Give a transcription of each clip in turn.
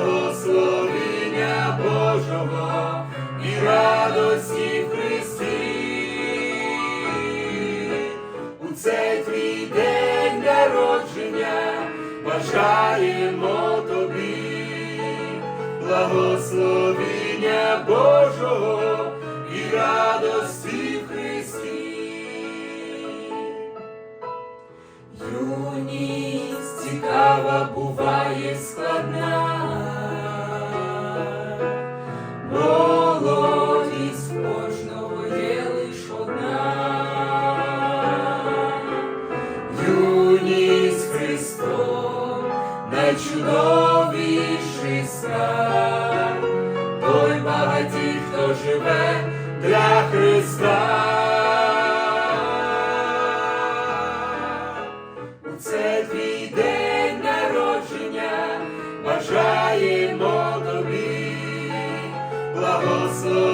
благословіння Божого і радості в Христі. У цей твій день народження бажаємо тобі благословіння Божого і радості в. Юність цікава буває найчудовіший скарб, той багатій, хто живе для Христа. У цей твій день народження бажаємо тобі благословіння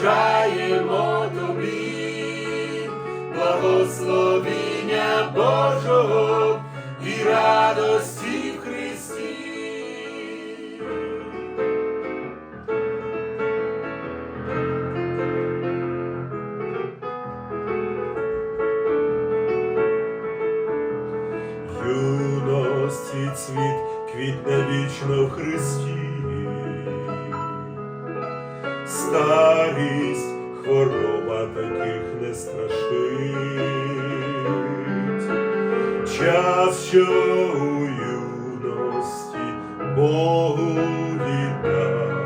бажаємо тобі благословіння Божого і радості в Христі. юності цвіт квітне вічно в Христі, старість, хвороба таких не страшить, час, що у юності Богу віддав,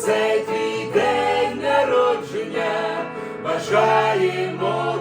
цей твій день народження. Бажаємо